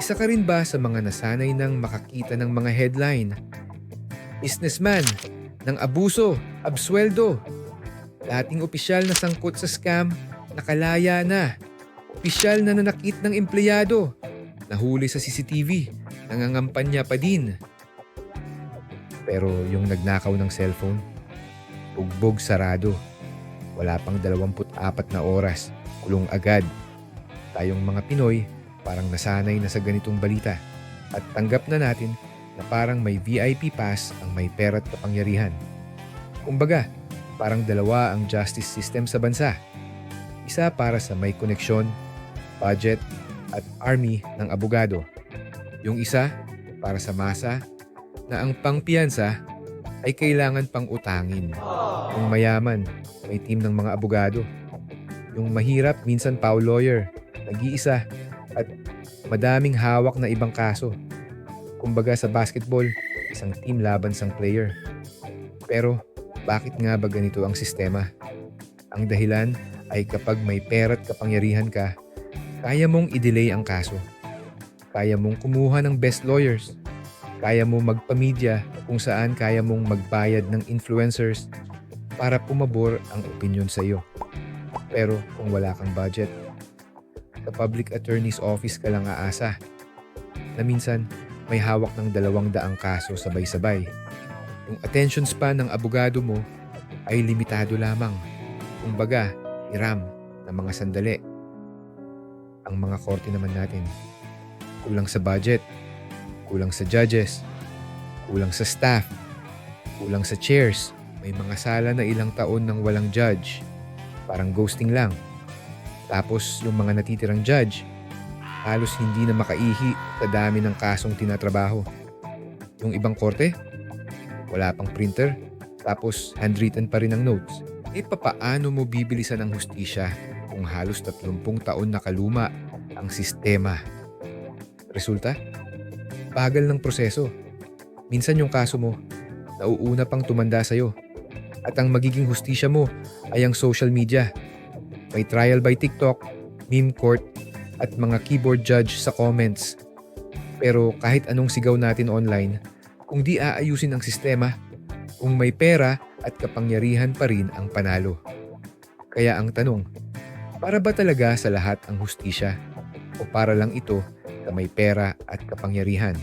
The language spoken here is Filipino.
Isa ka rin ba sa mga nasanay ng makakita ng mga headline? Businessman, ng abuso, absweldo. Dating opisyal na sangkot sa scam, nakalaya na. Opisyal na nanakit ng empleyado, nahuli sa CCTV, nangangampanya pa din. Pero yung nagnakaw ng cellphone, bugbog sarado. Wala pang 24 na oras, kulong agad. Tayong mga Pinoy, parang nasanay na sa ganitong balita. At tanggap na natin na parang may VIP pass ang may pera't kapangyarihan. Kumbaga, parang dalawa ang justice system sa bansa. Isa para sa may koneksyon, budget, at army ng abogado. Yung isa para sa masa na ang pangpiyansa ay kailangan pang utangin. Yung mayaman, may team ng mga abogado. Yung mahirap, minsan pau lawyer, nag-iisa, at madaming hawak na ibang kaso. Kumbaga sa basketball, isang team laban sang player. Pero bakit nga ba ganito ang sistema? Ang dahilan ay kapag may pera't kapangyarihan ka, kaya mong i-delay ang kaso. Kaya mong kumuha ng best lawyers. Kaya mo magpamedya kung saan kaya mong magbayad ng influencers para pumabor ang opinion sa iyo. Pero kung wala kang budget, sa public attorney's office ka lang aasa na minsan may hawak ng dalawang daang kaso sabay-sabay. Yung attention span ng abogado mo ay limitado lamang. Kumbaga, hiram ng mga sandali. Ang mga korte naman natin, kulang sa budget, kulang sa judges, kulang sa staff, kulang sa chairs, may mga sala na ilang taon nang walang judge. Parang ghosting lang. Tapos yung mga natitirang judge, halos hindi na makaihi sa dami ng kasong tinatrabaho. Yung ibang korte, wala pang printer, tapos handwritten pa rin ang notes. E papaano mo bibilisan ang hustisya kung halos 30 taon nakaluma ang sistema? Resulta? Bagal ng proseso. Minsan yung kaso mo, nauuna pang tumanda sa'yo. At ang magiging hustisya mo ay ang social media. May trial by TikTok, meme court, at mga keyboard judge sa comments. Pero kahit anong sigaw natin online, kung di aayusin ang sistema, kung may pera at kapangyarihan pa rin ang panalo. Kaya ang tanong, para ba talaga sa lahat ang hustisya? O para lang ito sa may pera at kapangyarihan?